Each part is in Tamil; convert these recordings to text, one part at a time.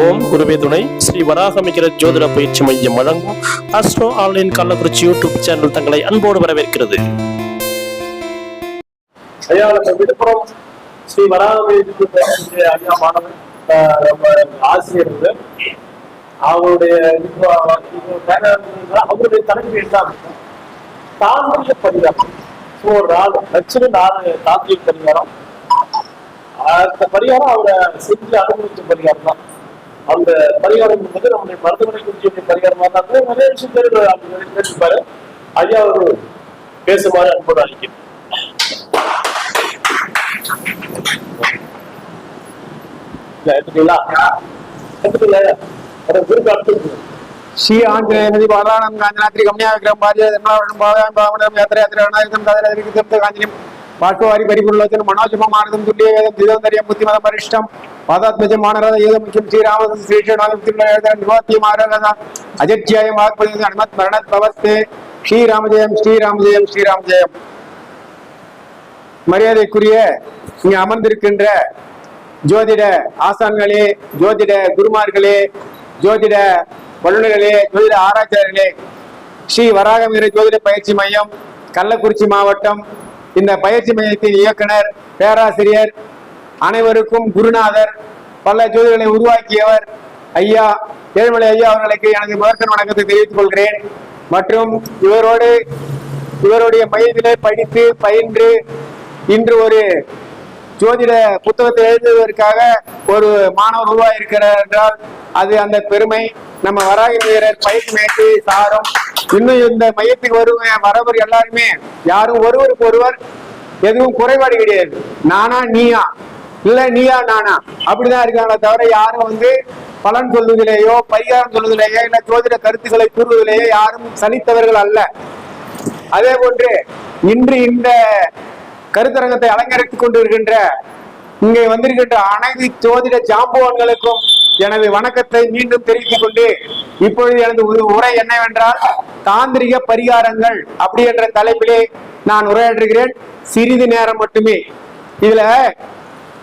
ஓம். குருவே துணை. ஸ்ரீ வராகமிகிற ஜோதிட பயிற்சி மையம் வழங்கும் astro online Kallakurichi YouTube channel தங்களை அன்போடு வரவேற்கிறது. விழுப்புரம் ஸ்ரீ வராகமி ஆசிரியர் அவருடைய அவருடைய தலைமை தான் தாந்திரிக பரிகாரம் ஒரு நாலு லட்சம் நாலு தாந்திரிக பரிகாரம். அந்த பரிகாரம் அவரை செஞ்சு அனுபவிச்ச பரிகாரம் தான். அந்த பரிகாரம் வந்து நம்முடைய மருத்துவமனை குறிச்சியுடைய பரிகாரமா இருந்தாலும் நிறைய விஷயம் தெரிவிப்பாரு ஐயா ஒரு பேசுமாறு அன்போடு அளிக்கிறேன் శ్రీ ఆంజనేయనది బాలానం కాంజనాద్రి గమ్యాగ్రం భార్యం భావనం యాత్ర యాత్ర అనాయుధం కాదనాద్రి కాంజనం బాష్పవారి పరిపూర్ణలోచన మనోజమ మార్గం తుల్య వేదం ద్విదౌందర్యం బుద్ధిమత పరిష్టం பாதாத்மஜ పాదాత్మజ మానరథ ఏదో ముఖ్యం శ్రీరామ శ్రీక్షణాలయ అజత్యాయ మార్పది హనుమత్ మరణత్ పవస్తే ஸ்ரீராமஜெயம் ஸ்ரீராமஜெயம் ஸ்ரீராமஜெயம் மரியாதைக்குரிய இங்க அமர்ந்திருக்கின்ற ஜோதிட ஆசான்களே ஜோதிட குருமார்களே ஜோதிட வல்லுநர்களே ஜோதிட ஆராய்ச்சியாளர்களே ஸ்ரீ வராகமீர ஜோதிட பயிற்சி மையம் கள்ளக்குறிச்சி மாவட்டம். இந்த பயிற்சி மையத்தின் இயக்குனர் பேராசிரியர் அனைவருக்கும் குருநாதர் பல ஜோதிகளை உருவாக்கியவர் ஐயா ஏழுமலை ஐயா அவர்களுக்கு எனது முதற்கண் வணக்கத்தை தெரிவித்துக் கொள்கிறேன். மற்றும் இவரோடு இவருடைய மையத்திலே படித்து பயின்று இன்று ஒரு ஜோதிட புத்தகத்தை எழுதுவதற்காக ஒரு மாணவர் உருவாகி இருக்கிறார் என்றால் அது அந்த பெருமை. நம்ம வராக வீரர் பயிற்சி மேட்டு சாரும். இன்னும் இந்த மையத்துக்கு வருவ வரவர் எல்லாருமே யாரும் ஒருவருக்கு ஒருவர் எதுவும் குறைபாடு கிடையாது. நானா நீயா? இல்ல நீயா நானா? அப்படிதான் இருக்காங்களே தவிர யாரும் வந்து பலன் சொல்வதிலேயோ பரிகாரம் சொல்வதிலேயோ இல்ல ஜோதிட கருத்துக்களை கூறுவதிலேயோ யாரும் சலித்தவர்கள் அல்ல. அதே போன்று இன்று இந்த கருத்தரங்கத்தை அலங்கரித்துக் கொண்டிருக்கின்ற இங்கே வந்திருக்கின்ற அனைத்து ஜோதிட ஜாம்பவான்களுக்கும் எனது வணக்கத்தை மீண்டும் தெரிவித்துக் கொண்டு இப்பொழுது எனது ஒரு உரை என்னவென்றால் தாந்திரிக பரிகாரங்கள் அப்படி என்ற தலைப்பிலே நான் உரையாற்றுகிறேன். சிறிது நேரம் மட்டுமே. இதுல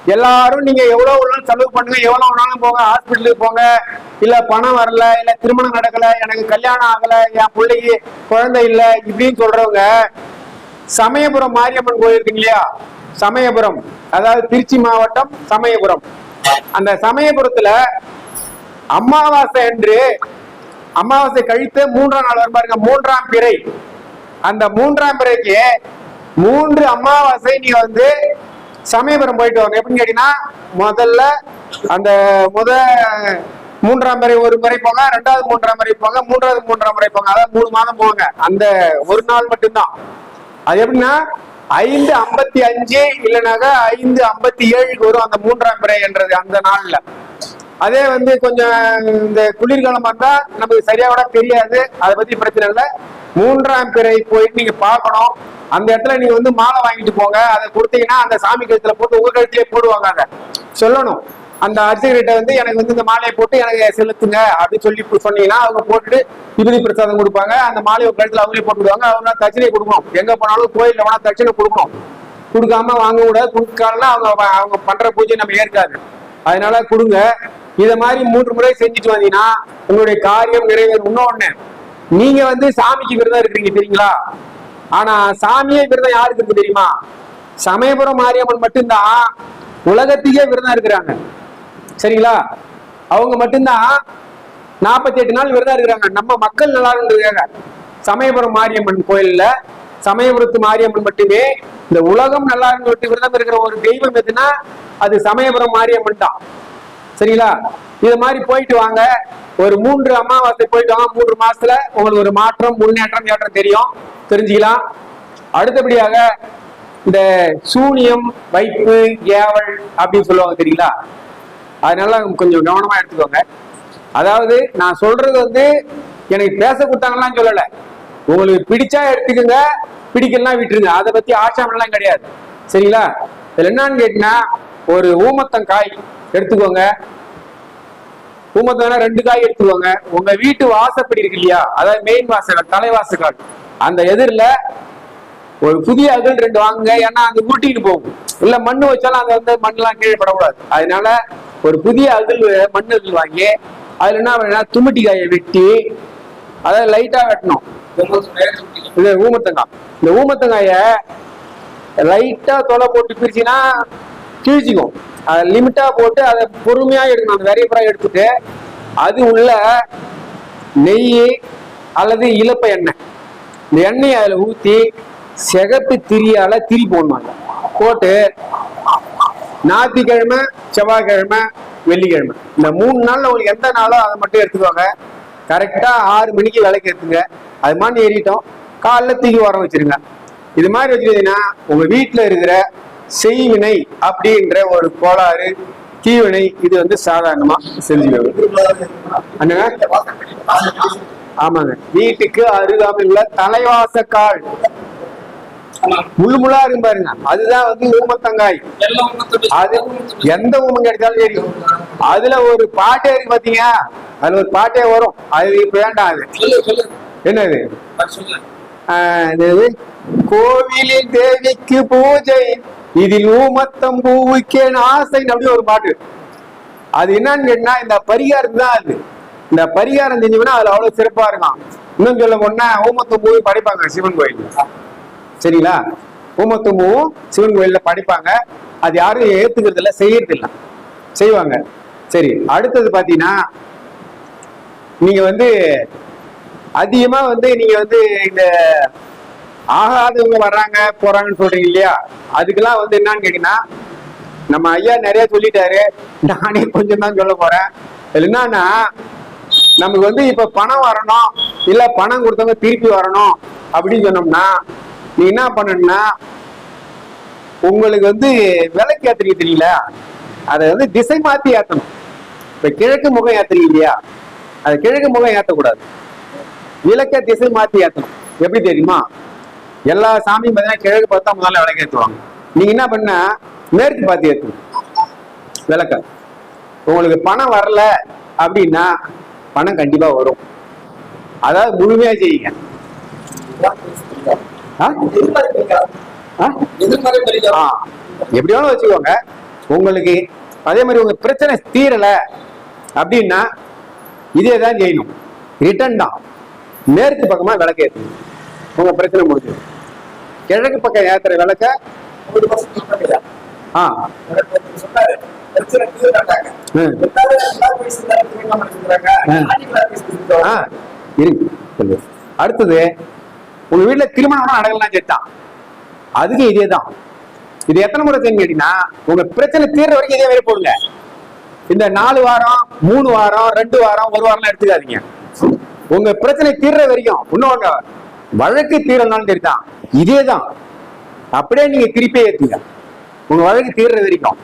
எல்லாரும் நீங்க எவ்வளவு செலவு பண்ணுங்க எவ்வளவு வேணாலும் போங்க ஹாஸ்பிட்டலுக்கு போங்க இல்ல பணம் வரல இல்ல திருமணம் நடக்கல எனக்கு கல்யாணம் ஆகல என் பிள்ளைக்கு குழந்தை இல்ல இப்படின்னு சொல்றவங்க சமயபுரம் மாரியம்மன் கோயில் இருக்கு இல்லையா? சமயபுரம் அதாவது திருச்சி மாவட்டம் சமயபுரம். அந்த சமயபுரத்துல அமாவாசை என்று அமாவாசை கழித்து மூன்றாம் நாள் வரும் பாருங்க மூன்றாம் பிறை. அந்த மூன்றாம் பிறைக்கு மூன்று அமாவாசை நீ வந்து சமயபுரம் போயிட்டு வாங்க எப்படின்னு கேட்டீங்கன்னா முதல்ல அந்த முத மூன்றாம் முறை ஒரு முறை போங்க ரெண்டாவது மூன்றாம் முறை போங்க மூன்றாவது மூன்றாம் முறை போங்க. அதாவது மூணு மாதம் போங்க. அந்த ஒரு நாள் மட்டும்தான். அது எப்படின்னா ஐந்து ஐம்பத்தி அஞ்சு இல்லைனாக்கா ஐந்து ஐம்பத்தி ஏழுக்கு வரும் அந்த மூன்றாம் பிறை என்றது அந்த நாள்ல. அதே வந்து கொஞ்சம் இந்த குளிர்காலம் வந்தா நமக்கு சரியா கூட தெரியாது. அதை பத்தி பிரச்சனை இல்லை. மூன்றாம் பிறை போயிட்டு நீங்க பார்க்கணும். அந்த இடத்துல நீங்க வந்து மாலை வாங்கிட்டு போங்க. அதை கொடுத்தீங்கன்னா அந்த சாமி கழுத்துல போட்டு உங்க கழுத்திலே போடுவாங்க அதை. சொல்லணும். அந்த அர்ச்சகர்கிட்ட வந்து எனக்கு வந்து இந்த மாலையை போட்டு எனக்கு செலுத்துங்க அப்படின்னு சொல்லி சொன்னீங்கன்னா அவங்க போட்டுட்டு விபதி பிரசாதம் கொடுப்பாங்க. அந்த மாலையை கழுத்துல அவங்களே போட்டுடுவாங்க அவங்க தட்சணை கொடுக்கணும். எங்க போனாலும் கோயில்ல வேணா தட்சணை கொடுக்கணும். கொடுக்காம வாங்க கூடாது கொடுக்காலன்னா அவங்க அவங்க பண்ற பூஜை நம்ம ஏற்காது. அதனால கொடுங்க. இதை மாதிரி மூன்று முறை செஞ்சுட்டு வந்தீங்கன்னா உங்களுடைய காரியம் நிறைவேறும். இன்னொன்னு நீங்க வந்து சாமிக்கு விரதம் இருக்கிறீங்க தெரியுங்களா? ஆனா சாமியே விரதம் யாருக்கு இருக்கு தெரியுமா? சமயபுரம் மாரியம்மன் மட்டும்தான் உலகத்துக்கே விரதம் இருக்கிறாங்க. சரிங்களா? அவங்க மட்டும்தான் நாற்பத்தி எட்டு நாள் விரதம் இருக்கிறாங்க. நம்ம மக்கள் நல்லா இருக்காங்க சமயபுரம் மாரியம்மன் கோயில்ல சமயபுரத்து மாரியம்மன் மட்டுமே இந்த உலகம் நல்லா இருந்து விரதம் இருக்கிற ஒரு தெய்வம் எதுனா அது சமயபுரம் மாரியம்மன் தான். சரிங்களா? இது மாதிரி போயிட்டு வாங்க. ஒரு மூன்று அமாவாசை போயிட்டு வாங்க மூன்று மாசத்துல உங்களுக்கு ஒரு மாற்றம் முன்னேற்றம் ஏற்றம் தெரியும். தெரிஞ்சுக்கலாம். அடுத்தபடியாக இந்த சூனியம் வைப்பு ஏவல் அப்படின்னு சொல்லுவாங்க தெரியுங்களா? அதனால கொஞ்சம் கவனமா எடுத்துக்கோங்க. அதாவது நான் சொல்றது வந்து எனக்கு பேச கொடுத்தாங்கலாம் சொல்லல. உங்களுக்கு பிடிச்சா எடுத்துக்கோங்க பிடிக்கலாம் விட்டுருங்க. அதை பத்தி ஆட்சேபம்லாம் கிடையாது. சரிங்களா? இதுல என்னன்னு கேட்டீங்கன்னா ஒரு ஊமத்தங்காய் எடுத்துக்கோங்க. ஊமத்தங்காய் ரெண்டு காய் எடுத்துக்கோங்க உங்க வீட்டு வாசப்படி இருக்கு இல்லையா? அதாவது மெயின் வாசல் தலைவாசல் அந்த எதிரில் ஒரு புதிய அகல் ரெண்டு வாங்குங்க. ஏன்னா அங்க ஊட்டிட்டு போகும். இல்ல மண்ணு வச்சாலும் அங்க வந்து மண்ணெல்லாம் கீழே படக்கூடாது. அதனால ஒரு புதிய அகல் மண் அகல் வாங்கி அதுல என்ன பண்ணா தும்மட்டி காயை வெட்டி அதை லைட்டா வெட்டணும். இது ஊமத்தங்காய். இந்த ஊமத்தங்காய லைட்டா தொலை போட்டு பிரிச்சுன்னா கிழிச்சிக்கும். அதை லிமிட்டா போட்டு அதை பொறுமையா எடுக்கணும். அந்த விரைய எடுத்துட்டு அது உள்ள நெய் அல்லது இழப்ப எண்ணெய். இந்த எண்ணெயை அதில் ஊற்றி சிகப்பு திரியால திரி போடணும் போட்டு ஞாயிற்றுக்கிழமை செவ்வாய்க்கிழமை வெள்ளிக்கிழமை. இந்த மூணு நாள்ல உங்களுக்கு எந்த நாளோ அதை மட்டும் எடுத்துக்கோங்க. கரெக்டா ஆறு மணிக்கு விலைக்கு எடுத்துங்க அது மாதிரி ஏறிட்டோம். காலைல தூக்கி வர வச்சிருங்க. இது மாதிரி வச்சுக்கிட்டீங்கன்னா உங்க வீட்டுல இருக்கிற செய்வினை அப்படின்ற ஒரு கோளாறு தீவினை இது வந்து சாதாரணமா அண்ணா? ஆமாங்க. வீட்டுக்கு அருகாமையில் தலைவாசக்கால். முள்ளு முள்ளா இருக்கும் பாருங்க. அதுதான் வந்து ஊமத்தங்காய். அது எந்த ஊமம் கிடைச்சாலும் சரி. அதுல ஒரு பாட்டே இருக்கு பாத்தீங்க அதுல ஒரு பாட்டே வரும். அது இப்ப வேண்டாம் அது? என்னது? கோவிலில் தேவிக்கு பூஜை. இதில் ஊமத்தம் பூவுக்கேன் ஆசை அப்படி ஒரு பாட்டு. அது என்னன்னு கேட்டா இந்த பரிகாரம் தான் அது. இந்த பரிகாரம் செஞ்சோம்னா அதுல அவ்வளவு சிறப்பா இருக்கும் இன்னும் சொல்ல போனா ஊமத்தம் பூவை படைப்பாங்க சிவன் கோயில் சரிங்களா? ஊமத்தம் பூவும் சிவன் கோயில்ல படைப்பாங்க. அது யாரும் ஏத்துக்கிறது இல்ல செய்யறது இல்ல. செய்வாங்க. சரி அடுத்தது பாத்தீங்கன்னா நீங்க வந்து அதிகமா வந்து நீங்க வந்து இந்த ஆகாதவங்க வர்றாங்க போறாங்கன்னு சொல்றீங்க இல்லையா? அதுக்கெல்லாம் வந்து என்னன்னு கேட்டீங்கன்னா நம்ம ஐயா நிறைய சொல்லிட்டாரு. நானே கொஞ்சம் தான் சொல்ல போறேன். என்னன்னா நமக்கு வந்து இப்ப பணம் வரணும் இல்ல பணம் கொடுத்தவங்க திருப்பி வரணும் அப்படின்னு சொன்னோம்னா நீ என்ன பண்ணணும்னா உங்களுக்கு வந்து விலைக்கு ஏத்துறீங்க தெரியல அதை வந்து திசை மாத்தி ஏத்தணும். இப்ப கிழக்கு முகம் ஏத்துறீங்க இல்லையா? அது கிழக்கு முகம் ஏத்தக்கூடாது. விளக்க திசை மாத்தி ஏத்தணும். எப்படி தெரியுமா? எல்லா சாமியும் பார்த்தீங்கன்னா கிழக்கு பார்த்தா முதல்ல விளக்கு ஏத்துவாங்க. நீங்க என்ன பண்ண? மேற்கு பார்த்து ஏத்தணும் விளக்க. உங்களுக்கு பணம் வரல அப்படின்னா பணம் கண்டிப்பா வரும். அதாவது முழுமையா செய்யுங்க. ஆ? ஆ? எப்படி வேணும் வச்சுக்கோங்க. உங்களுக்கு அதே மாதிரி உங்க பிரச்சனை தீரல அப்படின்னா இதே தான் செய்யணும். ரிட்டர்ன் தான். மேற்கு பக்கமா விளக்கு உங்க பிரச்சனை முடிஞ்சு கிழக்கு பக்கம் ஏத்துற விளக்க ஆ. இருக்கு. அடுத்தது உங்க வீட்டுல திருமணம் நடக்கலாம் சேர்த்தான் அதுக்கு இதே தான் இது எத்தனை முறை செய்யணும் கேட்டீங்கன்னா உங்க பிரச்சனை தீர்ற வரைக்கும் இதே மாதிரி போடுங்க இந்த நாலு வாரம் மூணு வாரம் ரெண்டு வாரம் ஒரு வாரம் எடுத்துக்காதீங்க. உங்க பிரச்சனை தீர்ற வரைக்கும் இன்னொன்னு வழக்கு தீரணும்னு தெரியுதான் இதே தான் அப்படியே நீங்க திருப்பியே ஏத்துங்க. உங்க வழக்கு தீர்ற வரைக்கும்.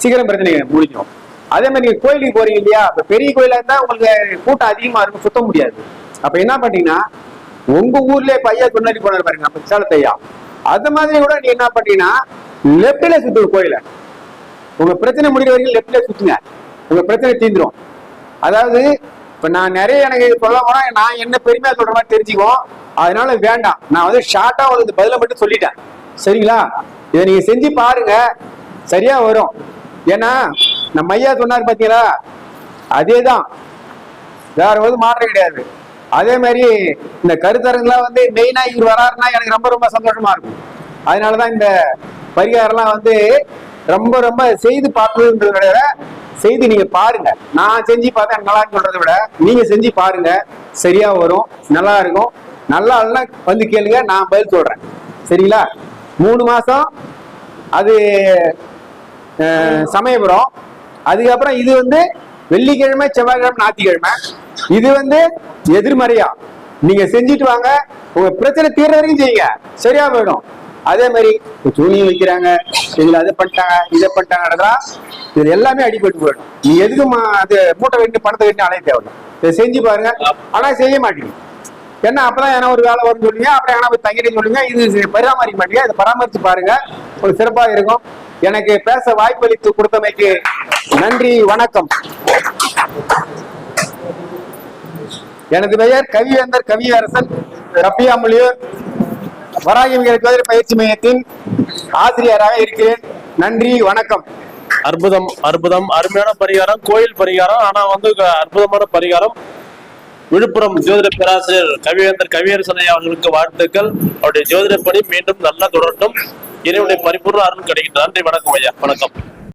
சீக்கிரம் பிரச்சனை முடிஞ்சிடும். அதே மாதிரி நீங்க கோயிலுக்கு போறீங்க இல்லையா? இப்ப பெரிய கோயிலா இருந்தா உங்களுக்கு கூட்டம் அதிகமா இருக்கும் சுத்த முடியாது. அப்ப என்ன பண்ணீங்கன்னா உங்க ஊர்ல இப்ப ஐயா சொன்னாடி போனார் பாருங்க அப்ப விசாலத்து ஐயா. அந்த மாதிரி கூட நீ என்ன பண்ணீங்கன்னா லெப்ட்ல சுத்து கோயில. உங்க பிரச்சனை முடிகிற வரைக்கும் லெப்ட்ல சுத்துங்க. உங்க பிரச்சனை தீந்துரும் அதாவது இப்ப நான் நிறைய எனக்கு சொல்ல போனா நான் என்ன பெருமையா சொல்ற மாதிரி தெரிஞ்சுக்குவோம். அதனால வேண்டாம். நான் வந்து ஷார்ட்டா வந்து பதில மட்டும் சொல்லிட்டேன். சரிங்களா? இதை நீங்க செஞ்சு பாருங்க. சரியா வரும். ஏன்னா நம்ம ஐயா சொன்னார் பாத்தீங்களா? அதேதான். வேற ஒரு மாற்றம் கிடையாது. அதே மாதிரி இந்த கருத்தரங்குலாம் வந்து மெயினா இவர் வராருன்னா எனக்கு ரொம்ப ரொம்ப சந்தோஷமா இருக்கும். அதனாலதான் இந்த பரிகாரம்லாம் வந்து ரொம்ப ரொம்ப செய்து பார்க்கணுன்றத விட செய்து நீங்க பாருங்க. நான் செஞ்சு பார்த்தா நல்லா சொல்றதை விட நீங்க செஞ்சு பாருங்க. சரியா வரும் நல்லா இருக்கும். நல்லா இல்லைன்னா வந்து கேளுங்க நான் பதில் சொல்றேன். சரிங்களா? மூணு மாசம் அது சமயபுரம். அதுக்கப்புறம் இது வந்து வெள்ளிக்கிழமை செவ்வாய்க்கிழமை ஞாயிற்றுக்கிழமை. இது வந்து எதிர்மறையா? நீங்க செஞ்சுட்டு வாங்க. உங்க பிரச்சனை தீர்ற வரைக்கும் செய்யுங்க. சரியா போயிடும். அதே மாதிரி இப்ப வைக்கிறாங்க இதுல அதை பண்ணிட்டாங்க இதை பண்ணிட்டாங்க இது எல்லாமே அடிபட்டு போயிடும். நீ எதுக்குமா அது மூட்டை வெட்டி பணத்தை வெட்டி அலைய தேவையில்லை. இதை செஞ்சு பாருங்க. ஆனா செய்ய மாட்டீங்க. என்ன அப்பதான் ஏன்னா ஒரு வேலை வரும்னு சொல்லுவீங்க அப்புறம் ஏன்னா போய் தங்கிட்டு சொல்லுங்க இது பராமரிக்க மாட்டீங்க. இதை பராமரிச்சு பாருங்க. ஒரு சிறப்பா இருக்கும். எனக்கு பேச வாய்ப்பளித்து கொடுத்தமைக்கு நன்றி வணக்கம். எனது பெயர் கவிவேந்தர் கவியரசன் ரப்பியாமொழியூர் வராகி விகர ஜோதிட பயிற்சி மையத்தின் ஆசிரியராக இருக்கிறேன். நன்றி வணக்கம். அற்புதம் அற்புதம். அருமையான பரிகாரம் கோயில் பரிகாரம். ஆனா வந்து அற்புதமான பரிகாரம். விழுப்புரம் ஜோதிட பேராசிரியர் கவிவேந்தர் கவியரசனை அவர்களுக்கு வாழ்த்துக்கள். அவருடைய ஜோதிடப்படி மீண்டும் நல்லா தொடரட்டும் இறைவனுடைய பரிபூர்ண அருள் கிடைக்கும் நன்றி வணக்கம் ஐயா. வணக்கம்.